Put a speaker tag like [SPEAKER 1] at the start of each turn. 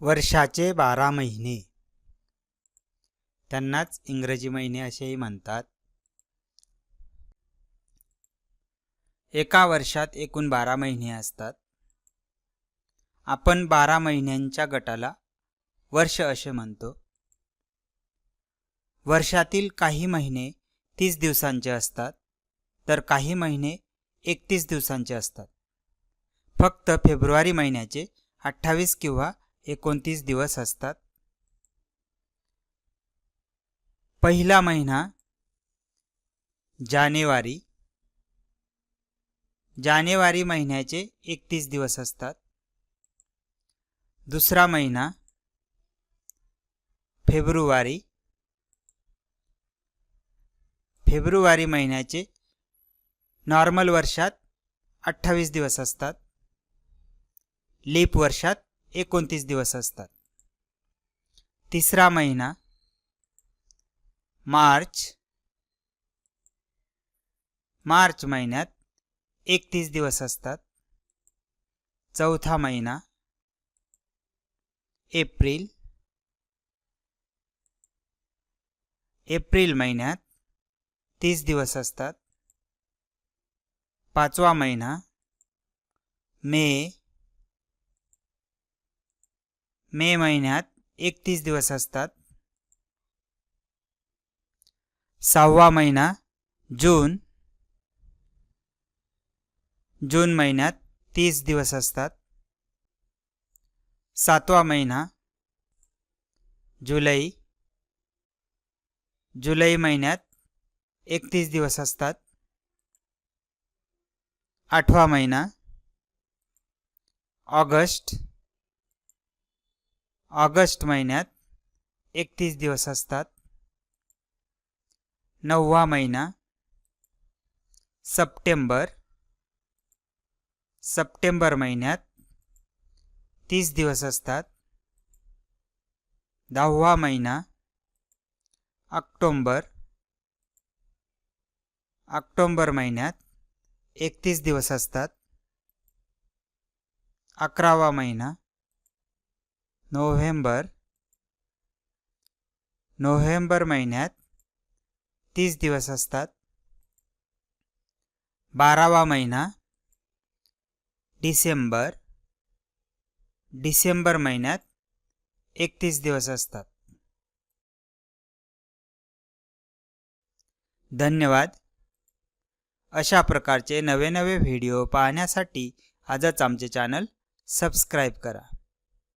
[SPEAKER 1] वर्षाचे बारा महिने. त्यांनाच इंग्रजी महिने असेही म्हणतात. एका वर्षात एकूण बारा महिने असतात. आपण बारा महिन्यांच्या गटाला वर्ष असे म्हणतो. वर्षातील काही महिने तीस दिवसांचे असतात तर काही महिने एकतीस दिवसांचे असतात. फक्त फेब्रुवारी महिन्याचे अठ्ठावीस किंवा एकोणतीस दिवस असतात. पहिला महिना जानेवारी. जानेवारी महिन्याचे एकतीस दिवस असतात. दुसरा महिना फेब्रुवारी. फेब्रुवारी महिन्याचे नॉर्मल वर्षात अठ्ठावीस दिवस असतात. लीप वर्षात एकोणतीस दिवस असतात. तिसरा महिना मार्च. मार्च महिन्यात एकतीस दिवस असतात. चौथा महिना एप्रिल. एप्रिल महिन्यात तीस दिवस असतात. पाचवा महिना मे. मे महिन्यात एकतीस दिवस असतात. सहावा महिना जून. जून महिन्यात तीस दिवस असतात. सातवा महिना जुलै. जुलै महिन्यात एकतीस दिवस असतात. आठवा महिना ऑगस्ट. ऑगस्ट महिन्यात एकतीस दिवस असतात. नववा महिना सप्टेंबर. सप्टेंबर महिन्यात तीस दिवस असतात. दहावा महिना ऑक्टोंबर. ऑक्टोंबर महिन्यात एकतीस दिवस असतात. अकरावा महिना नोव्हेंबर नोव्हेंबर महिन्यात तीस दिवस असतात. बारावा महिना डिसेंबर डिसेंबर महिन्यात एकतीस दिवस असतात. धन्यवाद. अशा प्रकारचे नवे नवे व्हिडिओ पाहण्यासाठी आजच आमचे चॅनल सबस्क्राईब करा.